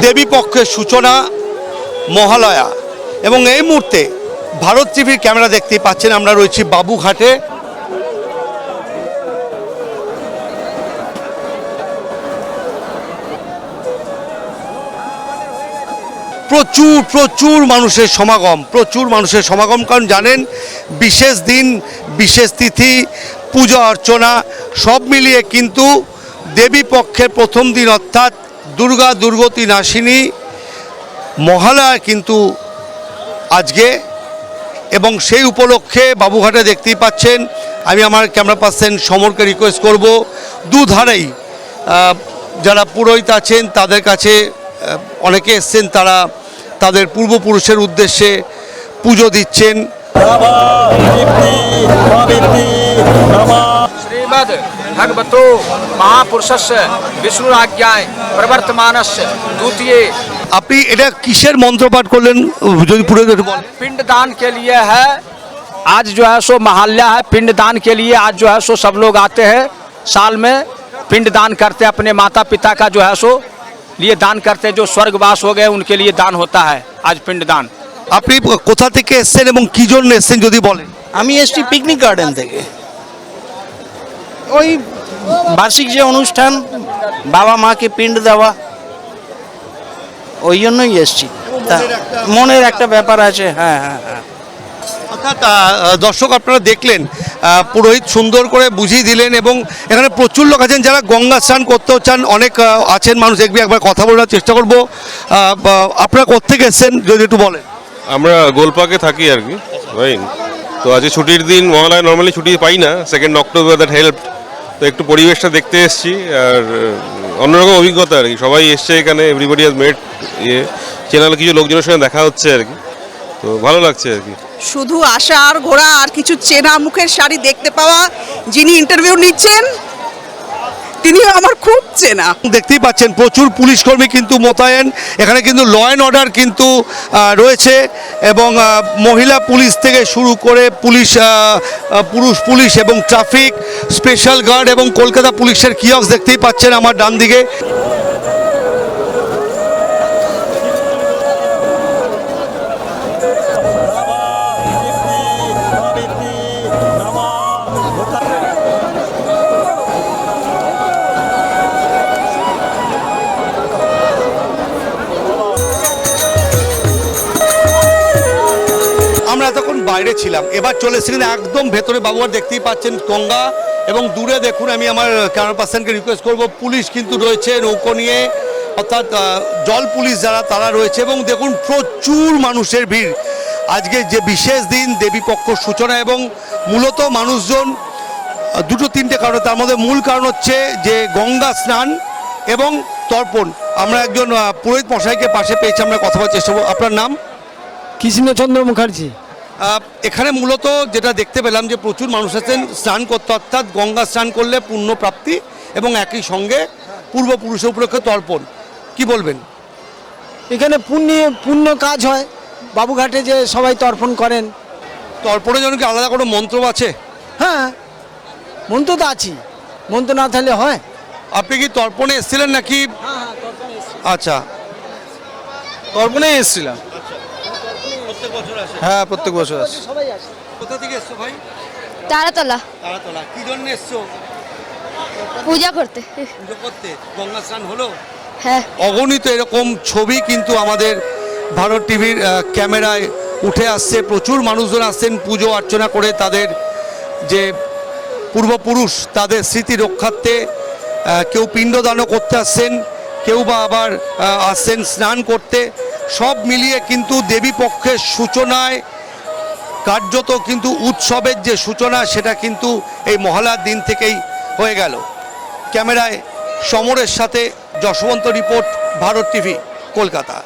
দেবী পক্ষের সূচনা মহালয়া। এবং এই মুহূর্তে ভারত টিভির ক্যামেরা দেখতেই পাচ্ছেন আমরা রয়েছি বাবুঘাটে। প্রচুর প্রচুর মানুষের সমাগম, প্রচুর মানুষের সমাগম। কারণ জানেন, বিশেষ দিন, বিশেষ তিথি, পূজা অর্চনা, সব মিলিয়ে কিন্তু দেবী পক্ষের প্রথম দিন অর্থাৎ দুর্গা দুর্গতি নাসিনী মহালয়া কিন্তু আজকে এবং সেই উপলক্ষে বাবুঘাটে দেখতেই পাচ্ছেন, আমি আমার ক্যামেরা পার্সন সমরকে রিকোয়েস্ট করব, দুধারেই যারা পুরোহিত আছেন তাদের কাছে অনেকে এসছেন তারা তাদের পূর্বপুরুষের উদ্দেশ্যে পুজো দিচ্ছেন। श्रीमद् भगवतो महापुरुषस्य विष्णुराज्ञाय प्रवर्तमानस्य द्वितीय আপনি এটা কিসের মন্ত্রপাঠ করলেন যদি পুরোহিত একটু বলেন पिंडदान के लिए है आज जो है सो महाल्या है पिंडदान के लिए आज जो है सो सब लोग आते हैं साल में पिंडदान करते हैं अपने माता पिता का जो है सो लिए दान करते हैं जो स्वर्गवास हो गए उनके लिए दान होता है आज पिंडदान আপনি কোথা থেকে এসছেন এবং কি জন্য এসছেন যদি বলেন আমি এসছি পিকনিক গার্ডেন থেকে ওই বার্ষিক যে অনুষ্ঠান বাবা মাকে পিণ্ড দেওয়া ওই জন্যই এসছি। তা মনের একটা ব্যাপার আছে হ্যাঁ হ্যাঁ হ্যাঁ। অর্থাৎ দর্শক আপনারা দেখলেন পুরোহিত সুন্দর করে বুঝিয়ে দিলেন এবং এখানে প্রচুর লোক আছেন যারা গঙ্গা স্নান করতেও চান অনেক আছেন মানুষ। দেখবি একবার কথা বলার চেষ্টা করব। আপনারা কোথেকে এসছেন যদি একটু বলেন? আমরা গোলপাকে থাকি আর কি তো আজকে ছুটির দিন মহালয় নর্মালি ছুটি পাই না। সেকেন্ড অক্টোবর দ্যাট হেল্প তো একটু পরিবেশটা দেখতে এসেছি, আর অন্যরকম অভিজ্ঞতা আর কি। সবাই এসছে এখানে এভরিবডি হ্যাজ মেড ইয়ে চেনাল কিছু লোকজনের সঙ্গে দেখা হচ্ছে আর কি। তো ভালো লাগছে আর কি। শুধু আসা আর ঘোরা আর কিছু চেনা মুখের শাড়ি দেখতে পাওয়া, যিনি ইন্টারভিউ নিচ্ছেন তিনিও আমার খুব চেনা। দেখতেই পাচ্ছেন, প্রচুর পুলিশ কর্মী কিন্তু মোতায়েন। এখানে কিন্তু ল অ্যান্ড অর্ডার কিন্তু রয়েছে এবং মহিলা পুলিশ থেকে শুরু করে পুলিশ পুরুষ পুলিশ এবং ট্রাফিক স্পেশাল গার্ড এবং কলকাতা পুলিশের কিয়ক্স দেখতেই পাচ্ছেন আমার ডান দিকে আমরা এতক্ষণ বাইরে ছিলাম। এবার চলে এসেছি একদম ভেতরে। বাবুয়ার দেখতেই পাচ্ছেন গঙ্গা। এবং দূরে দেখুন, আমি আমার ক্যামেরা পার্সনকে রিকোয়েস্ট করব। পুলিশ কিন্তু রয়েছে নৌকো নিয়ে। অর্থাৎ জল পুলিশ যারা, তারা রয়েছে। এবং দেখুন, প্রচুর মানুষের ভিড়। আজকে যে বিশেষ দিন, দেবী দেবীপক্ষ সূচনা এবং মূলত মানুষজন দুটো তিনটে কারণ। তার মধ্যে মূল কারণ হচ্ছে যে গঙ্গা স্নান এবং তর্পণ। আমরা একজন পুরোহিত মশাইকে পাশে পেয়েছি। আমরা কথা বলার চেষ্টা করব। আপনার নাম? কৃষ্ণচন্দ্র মুখার্জি। এখানে মূলত যেটা দেখতে পেলাম যে প্রচুর মানুষ আছেন স্নান করতে অর্থাৎ গঙ্গা স্নান করলে পুণ্য প্রাপ্তি এবং একই সঙ্গে পূর্বপুরুষের উপলক্ষে তর্পণ। কি বলবেন? এখানে পুণ্য পুণ্য কাজ হয়। বাবুঘাটে যে সবাই তর্পণ করেন। তর্পণের জন্য কি আলাদা কোনো মন্ত্র আছে? হ্যাঁ মন্ত্র তো আছি মন্ত্র না থাকলে হয়? আপনি কি তর্পণে এসেছিলেন নাকি? আচ্ছা। তর্পণে এসেছিলাম। হ্যাঁ প্রত্যেক বছর আসে। কোথা থেকে এসছো ভাই? তারাতলা। তারাতলা। কি জন্য এসছো? পূজা করতে। পুজো করতে? গঙ্গা স্নান হলো? হ্যাঁ। অগণিত এরকম ছবি কিন্তু আমাদের ভারত টিভির ক্যামেরায় উঠে আসছে। প্রচুর মানুষজন আসছেন পুজো অর্চনা করে তাদের যে পূর্বপুরুষ তাদের স্মৃতি রক্ষার্থে কেউ পিণ্ডদানও করতে আসছেন কেউ বা আবার আসছেন স্নান করতে। সব মিলিয়ে কিন্তু দেবী পক্ষের সূচনায়, কার্যত কিন্তু উৎসবের যে সূচনা, সেটা কিন্তু এই মহালার দিন থেকেই হয়ে গেল। ক্যামেরায় সমরের সাথে যশবন্ত রিপোর্ট, ভারত টিভি, কলকাতা।